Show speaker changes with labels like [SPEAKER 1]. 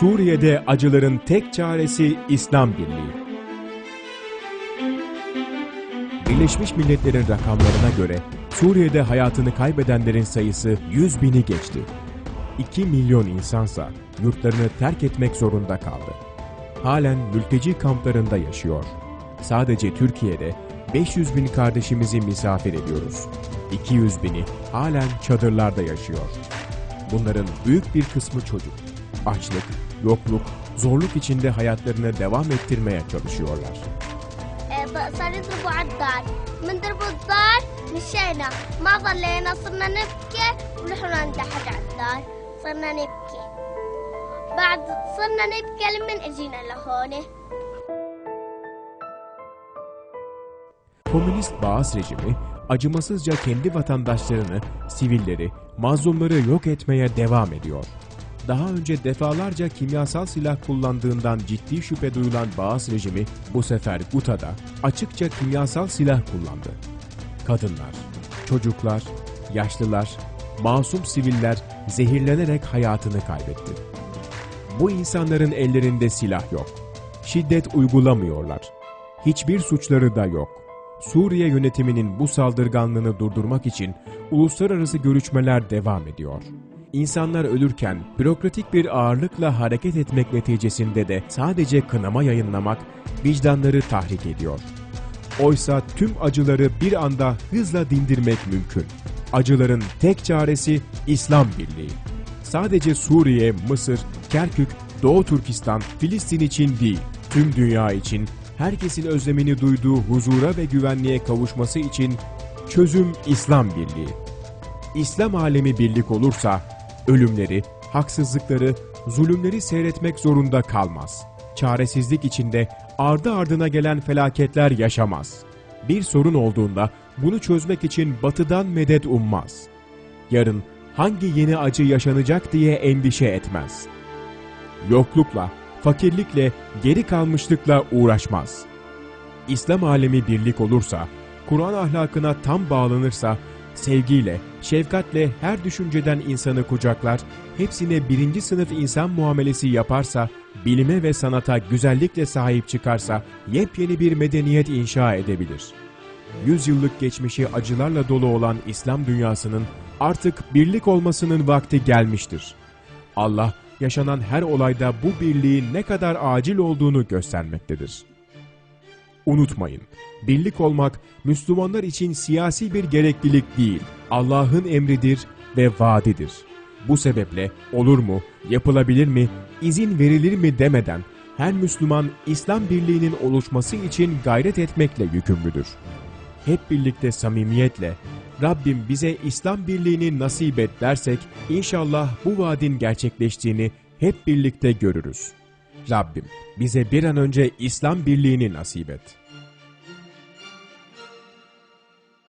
[SPEAKER 1] Suriye'de acıların tek çaresi İslam Birliği. Birleşmiş Milletler'in rakamlarına göre Suriye'de hayatını kaybedenlerin sayısı 100 bini geçti. 2 milyon insansa yurtlarını terk etmek zorunda kaldı. Halen mülteci kamplarında yaşıyor. Sadece Türkiye'de 500 bin kardeşimizi misafir ediyoruz. 200 bini halen çadırlarda yaşıyor. Bunların büyük bir kısmı çocuk Açlık, yokluk, zorluk içinde hayatlarını devam ettirmeye çalışıyorlar.
[SPEAKER 2] آه، صار يضربوا على الدار من ضربوا الدار مشينا ما ظلينا صرنا نبكي ورحنا ندحج على الدار صرنا نبكي بعد صرنا نبكي لمن اجينا لهون
[SPEAKER 1] Komünist Baas rejimi acımasızca kendi vatandaşlarını, sivilleri, mazlumları yok etmeye devam ediyor. Daha önce defalarca kimyasal silah kullandığından ciddi şüphe duyulan Baas rejimi bu sefer Guta'da açıkça kimyasal silah kullandı. Kadınlar, çocuklar, yaşlılar, masum siviller zehirlenerek hayatını kaybetti. Bu insanların ellerinde silah yok. Şiddet uygulamıyorlar. Hiçbir suçları da yok. Suriye yönetiminin bu saldırganlığını durdurmak için uluslararası görüşmeler devam ediyor. İnsanlar ölürken bürokratik bir ağırlıkla hareket etmek neticesinde de sadece kınama yayınlamak vicdanları tahrik ediyor. Oysa tüm acıları bir anda hızla dindirmek mümkün. Acıların tek çaresi İslam Birliği. Sadece Suriye, Mısır, Kerkük, Doğu Türkistan, Filistin için değil, tüm dünya için, herkesin özlemini duyduğu huzura ve güvenliğe kavuşması için çözüm İslam Birliği. İslam alemi birlik olursa ölümleri, haksızlıkları, zulümleri seyretmek zorunda kalmaz. Çaresizlik içinde ardı ardına gelen felaketler yaşamaz. Bir sorun olduğunda bunu çözmek için batıdan medet ummaz. Yarın hangi yeni acı yaşanacak diye endişe etmez. Yoklukla, fakirlikle, geri kalmışlıkla uğraşmaz. İslam alemi birlik olursa, Kur'an ahlakına tam bağlanırsa, sevgiyle, şefkatle her düşünceden insanı kucaklar, hepsine birinci sınıf insan muamelesi yaparsa, bilime ve sanata güzellikle sahip çıkarsa, yepyeni bir medeniyet inşa edebilir. Yüzyıllık geçmişi acılarla dolu olan İslam dünyasının artık birlik olmasının vakti gelmiştir. Allah yaşanan her olayda bu birliğin ne kadar acil olduğunu göstermektedir. Unutmayın, birlik olmak Müslümanlar için siyasi bir gereklilik değil, Allah'ın emridir ve vaadidir. Bu sebeple olur mu, yapılabilir mi, izin verilir mi demeden her Müslüman İslam birliğinin oluşması için gayret etmekle yükümlüdür. Hep birlikte samimiyetle Rabbim bize İslam birliğini nasip et dersek inşallah bu vaadin gerçekleştiğini hep birlikte görürüz. Rabbim bize bir an önce İslam birliğini nasip et.